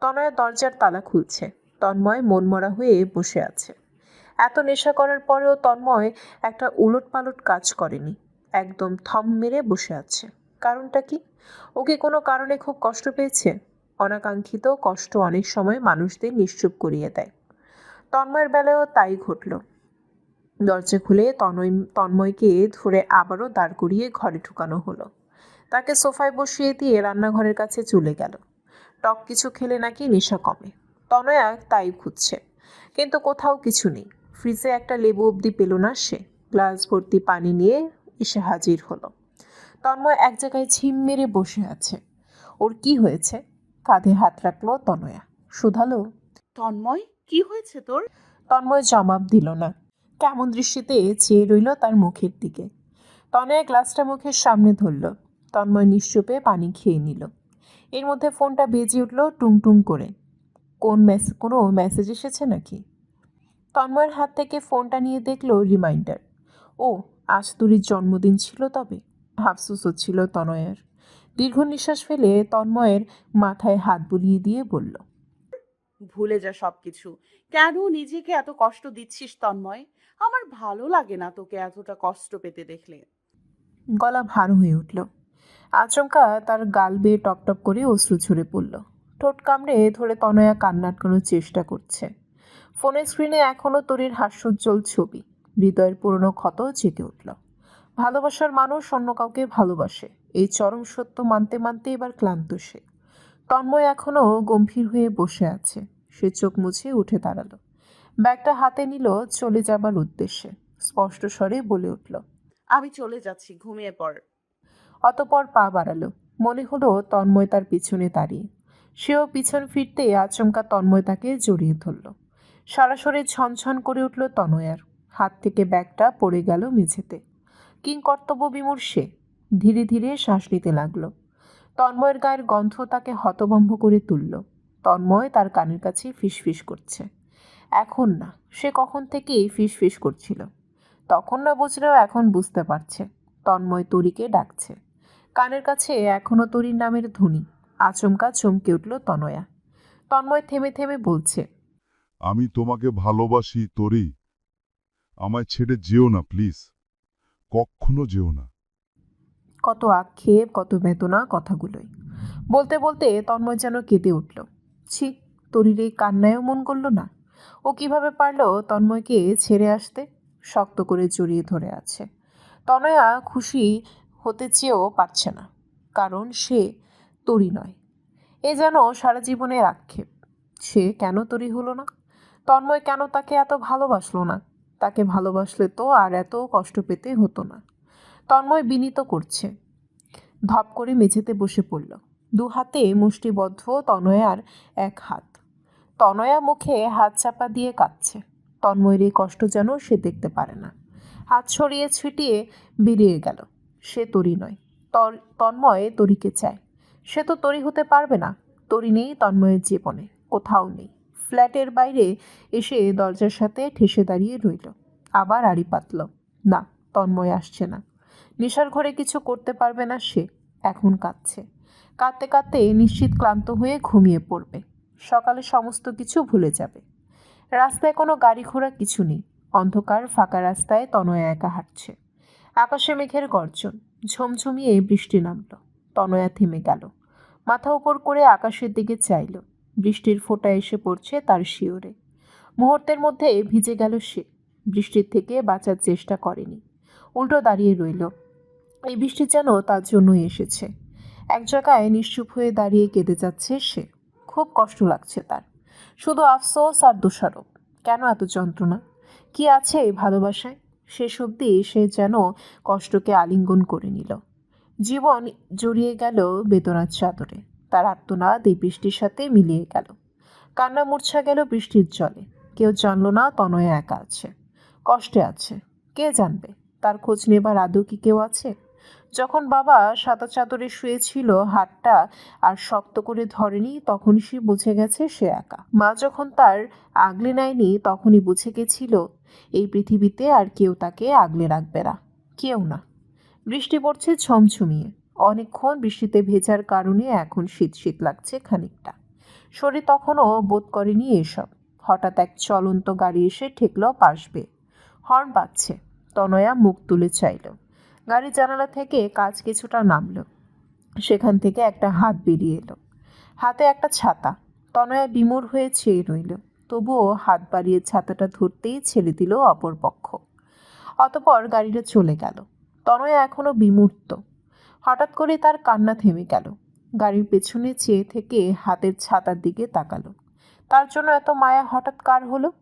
তনয়া দরজার তালা খুলছে। তন্ময় মনমরা হয়ে বসে আছে। এত নেশা করার পরেও তন্ময় একটা উলট পালট কাজ করেনি। একদম থম মেরে বসে আছে। কারণটা কি? ও কি কোনো কারণে খুব কষ্ট পেয়েছে? অনাকাঙ্ক্ষিত কষ্ট অনেক সময় মানুষদের নিশ্চুপ করিয়ে দেয়। তন্ময়ের বেলায়ও তাই ঘটল। দরজা খুলে তন্ময় তন্ময়কে ধরে আবারও দাঁড় করিয়ে ঘরে ঢুকানো হলো। তাকে সোফায় বসিয়ে দিয়ে রান্নাঘরের কাছে চলে গেল। টক কিছু খেলে নাকি নেশা কমে। তনয়া তাই খুঁজছে। কিন্তু কোথাও কিছু নেই। ফ্রিজে একটা লেবু অবধি পেল না সে। গ্লাস ভর্তি পানি নিয়ে এসে হাজির হলো। তন্ময় এক জায়গায় ছিম মেরে বসে আছে। ওর কি হয়েছে? কাঁধে হাত রাখল তনয়া। শুধালো তন্ময় কি হয়েছে তোর? তন্ময় জবাব দিল না। কেমন দৃষ্টিতে চেয়ে রইল তার মুখের দিকে। তনয়া গ্লাসটা মুখের সামনে ধরল। তন্ময় নিশ্চুপে পানি খেয়ে নিল। এর মধ্যে ফোনটা বেজে উঠল টুং টুং করে। কোন মেসেজ কোনো মেসেজ এসেছে নাকি? তন্ময়ের হাত থেকে ফোনটা নিয়ে দেখল রিমাইন্ডার ও আজ তুরির জন্মদিন ছিল তবে। আফসোস হচ্ছিল তনয়ের দীর্ঘ নিঃশ্বাস ফেলে তন্ময়ের মাথায় হাত বুলিয়ে দিয়ে বলল ভুলে যা সবকিছু। কেন নিজেকে এত কষ্ট দিচ্ছিস তন্ময়? আমার ভালো লাগে না তোকে এতটা কষ্ট পেতে দেখলে। গলা ভার হয়ে উঠল। আচমকা তার গাল বেয়ে টপটপ করে অশ্রু ঝরে পড়ল। ঠোঁট কামড়ে ধরে তনয়া কান্না আটকানোর চেষ্টা করছে। ফোনের স্ক্রিনে এখনও তরির হাস্যোজ্জ্বল ছবি। হৃদয়ের পুরনো ক্ষত জেগে উঠল। ভালোবাসার মানুষ অন্য কাউকে ভালোবাসে। এই চরম সত্য মানতে মানতে এবার ক্লান্ত সে। তন্ময় এখনও গম্ভীর হয়ে বসে আছে। সে চোখ মুছে উঠে দাঁড়াল। ব্যাগটা হাতে নিল, চলে যাবার উদ্দেশ্যে। স্পষ্ট স্বরে বলে উঠল, আমি চলে যাচ্ছি, ঘুমিয়ে পড়। অতপর পা বাড়ালো। মনে হলো তন্ময় তার পিছনে দাঁড়িয়ে। সেও পিছন ফিরতে আচমকা তন্ময় তাকে জড়িয়ে ধরল। সরাসরি ছনছন করে উঠল তনয়ার। হাত থেকে ব্যাগটা পড়ে গেল মেঝেতে। কিং কর্তব্য বিমূর সে ধীরে ধীরে শ্বাস নিতে লাগল। তন্ময়ের গায়ের গন্ধ তাকে হতভম্ব করে তুলল। তন্ময় তার কানের কাছে ফিসফিস করছে। এখন না, সে কখন থেকেই ফিসফিস করছিল। তখন না বুঝলেও এখন বুঝতে পারছে। তন্ময় তরিকে ডাকছে। কানের কাছে এখনও তরির নামের ধ্বনি। আচমকা চমকে উঠল তনয়া। তন্ময় থেমে থেমে বলছে আমি তোমাকে ভালোবাসি তোরি। আমায় ছেড়ে যেও না প্লিজ। কখনো যেও না। কত আক্ষেপ কত বেদনা কথাগুলোই। বলতে বলতে তন্ময় যেন কেঁদে উঠল। ছি তরির এই কান্নায়ও মন করল না। ও কীভাবে পারল তন্ময়কে ছেড়ে আসতে? শক্ত করে জড়িয়ে ধরে আছে। তনয়া খুশি হতে চেয়েও পারছে না। কারণ সে তরি নয়। এ যেন সারা জীবনের আক্ষেপ। সে কেন তরি হলো না? তন্ময় কেন তাকে এত ভালোবাসলো না? তাকে ভালোবাসলে তো আর এত কষ্ট পেতে হতো না। তন্ময় বিনীত করছে। ধপ করে মেঝেতে বসে পড়ল। দু হাতে মুষ্টিবদ্ধ তনয়ার এক হাত। তনয়া মুখে হাত চাপা দিয়ে কাঁদছে। তন্ময়ের এই কষ্ট যেন সে দেখতে পারে না। হাত ছড়িয়ে ছিটিয়ে বেরিয়ে গেল। সে তরি নয়। তন্ময় তরিকে চায়। সে তো তরি হতে পারবে না। তরি নেই তন্ময়ের জীবনে, কোথাও নেই। ফ্ল্যাটের বাইরে এসে দরজার সাথে ঠেসে দাঁড়িয়ে রইল। আবার আড়ি পাতল। না, তন্ময় আসছে না। নেশার ঘরে কিছু করতে পারবে না সে। এখন কাঁদছে। কাঁদতে কাঁদতে নিশ্চিত ক্লান্ত হয়ে ঘুমিয়ে পড়বে। সকালে সমস্ত কিছু ভুলে যাবে। রাস্তায় কোনো গাড়ি ঘোড়া কিছু নেই। অন্ধকার ফাঁকা রাস্তায় তনয়া একা হাঁটছে। আকাশে মেঘের গর্জন। ঝমঝমিয়ে বৃষ্টি নামল। তনয়া থেমে গেল। মাথা উপর করে আকাশের দিকে চাইল। বৃষ্টির ফোঁটা এসে পড়ছে তার শিওরে। মুহূর্তের মধ্যে ভিজে গেল সে। বৃষ্টির থেকে বাঁচার চেষ্টা করেনি। উল্টো দাঁড়িয়ে রইল। এই বৃষ্টি যেন তার জন্যই এসেছে। এক জায়গায় নিশ্চুপ হয়ে দাঁড়িয়ে কেঁদে যাচ্ছে সে। খুব কষ্ট লাগছে তার। শুধু আফসোস আর দোষারোপ। কেন এত যন্ত্রণা? কি আছে এই ভালোবাসায়? শেষ অবধি সে যেন কষ্টকে আলিঙ্গন করে নিল। জীবন জড়িয়ে গেল বেদনার চাদরে। তার আর্তনাদ এই বৃষ্টির সাথে মিলিয়ে গেল। কান্না মূর্ছা গেল বৃষ্টির জলে। কেউ জানল না তনয় একা আছে। কষ্টে আছে। কে জানবে? তার খোঁজ নেবার আদৌ কি কেউ আছে? যখন বাবা সাদা চাদরে শুয়েছিল হাতটা আর শক্ত করে ধরেনি তখন সে বুঝে গেছে সে একা। মা যখন তার আগলে নেয়নি, তখনই বুঝে গেছিল, এই পৃথিবীতে আর কেউ তাকে আগলে রাখবে না। কেউ না। বৃষ্টি পড়ছে ছমছমিয়ে অনেকক্ষণ বৃষ্টিতে ভেজার কারণে এখন শীত শীত লাগছে খানিকটা। শরীর তখনও বোধ করেনি এসব। হঠাৎ এক চলন্ত গাড়ি এসে ঠেকল পাশবে হর্ন বাজছে। তনয়া মুখ তুলে চাইল। গাড়ির জানালা থেকে কাজ কিছুটা নামলো। সেখান থেকে একটা হাত বেরিয়ে এলো। হাতে একটা ছাতা। তনয়া বিমূর হয়ে চেয়ে রইল। তবুও হাত বাড়িয়ে ছাতাটা ধরতেই ছেড়ে দিল অপর পক্ষ। অতপর গাড়িটা চলে গেল। তনয়া এখনও বিমূর্ত। হঠাৎ করে তার কান্না থেমে গেল। গাড়ির পেছনে চেয়ে থেকে হাতের ছাতার দিকে তাকালো। তার জন্য এত মায়া হঠাৎ কার হলো?